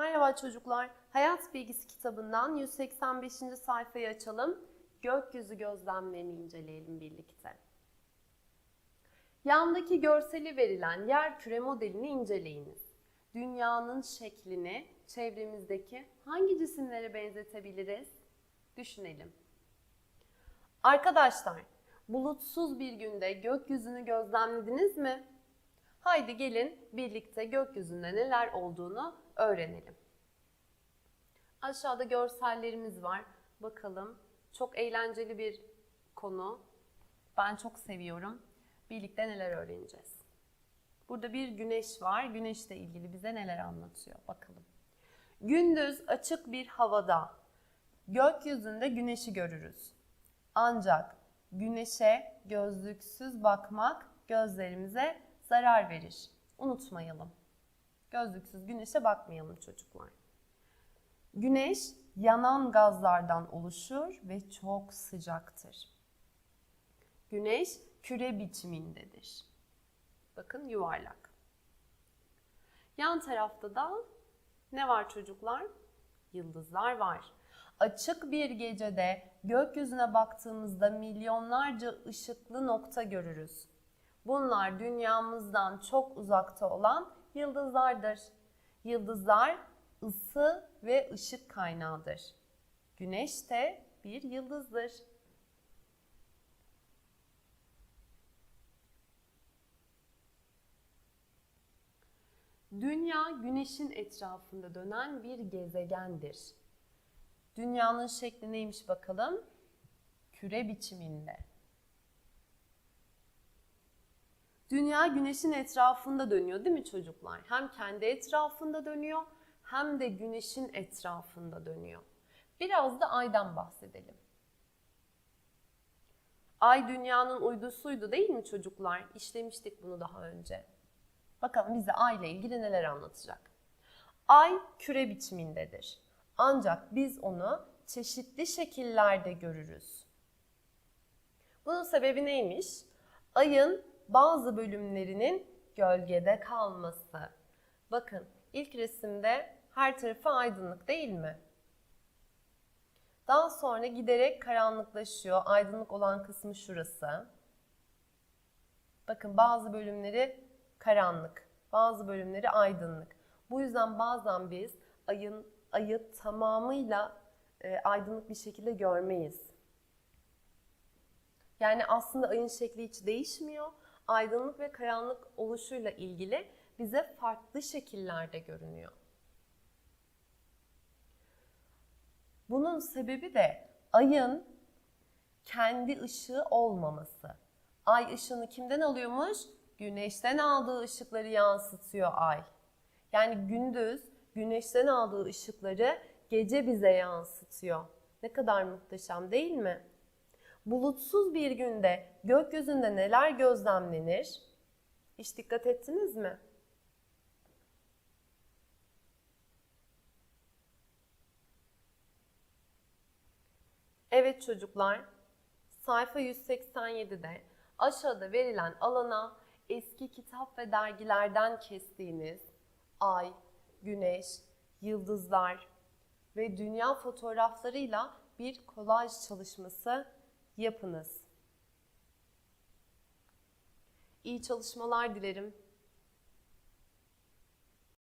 Merhaba çocuklar. Hayat Bilgisi kitabından 185. sayfayı açalım. Gökyüzü gözlemlerini inceleyelim birlikte. Yandaki görseli verilen yer küre modelini inceleyiniz. Dünyanın şeklini çevremizdeki hangi cisimlere benzetebiliriz? Düşünelim. Arkadaşlar, bulutsuz bir günde gökyüzünü gözlemlediniz mi? Haydi gelin birlikte gökyüzünde neler olduğunu öğrenelim. Aşağıda görsellerimiz var. Bakalım. Çok eğlenceli bir konu. Ben çok seviyorum. Birlikte neler öğreneceğiz. Burada bir güneş var. Güneşle ilgili bize neler anlatıyor bakalım. Gündüz açık bir havada gökyüzünde güneşi görürüz. Ancak güneşe gözlüksüz bakmak gözlerimize zarar verir. Unutmayalım. Gözlüksüz güneşe bakmayalım çocuklar. Güneş yanan gazlardan oluşur ve çok sıcaktır. Güneş küre biçimindedir. Bakın yuvarlak. Yan tarafta da ne var çocuklar? Yıldızlar var. Açık bir gecede gökyüzüne baktığımızda milyonlarca ışıklı nokta görürüz. Bunlar dünyamızdan çok uzakta olan yıldızlardır. Yıldızlar ısı ve ışık kaynağıdır. Güneş de bir yıldızdır. Dünya güneşin etrafında dönen bir gezegendir. Dünyanın şekli neymiş bakalım? Küre biçiminde. Dünya güneşin etrafında dönüyor değil mi çocuklar? Hem kendi etrafında dönüyor hem de güneşin etrafında dönüyor. Biraz da aydan bahsedelim. Ay dünyanın uydusuydu değil mi çocuklar? İşlemiştik bunu daha önce. Bakalım bize ay ile ilgili neler anlatacak. Ay küre biçimindedir. Ancak biz onu çeşitli şekillerde görürüz. Bunun sebebi neymiş? Ayın bazı bölümlerinin gölgede kalması. Bakın ilk resimde her tarafı aydınlık değil mi? Daha sonra giderek karanlıklaşıyor. Aydınlık olan kısmı şurası. Bakın bazı bölümleri karanlık, bazı bölümleri aydınlık. Bu yüzden bazen biz ayın ayı tamamıyla e, aydınlık bir şekilde görmeyiz. Yani aslında ayın şekli hiç değişmiyor. Aydınlık ve karanlık oluşuyla ilgili bize farklı şekillerde görünüyor. Bunun sebebi de ayın kendi ışığı olmaması. Ay ışığını kimden alıyormuş? Güneşten aldığı ışıkları yansıtıyor ay. Yani gündüz güneşten aldığı ışıkları gece bize yansıtıyor. Ne kadar muhteşem değil mi? Bulutsuz bir günde gökyüzünde neler gözlemlenir? Hiç dikkat ettiniz mi? Evet çocuklar, sayfa 187'de aşağıda verilen alana eski kitap ve dergilerden kestiğiniz ay, güneş, yıldızlar ve dünya fotoğraflarıyla bir kolaj çalışması yapınız. İyi çalışmalar dilerim.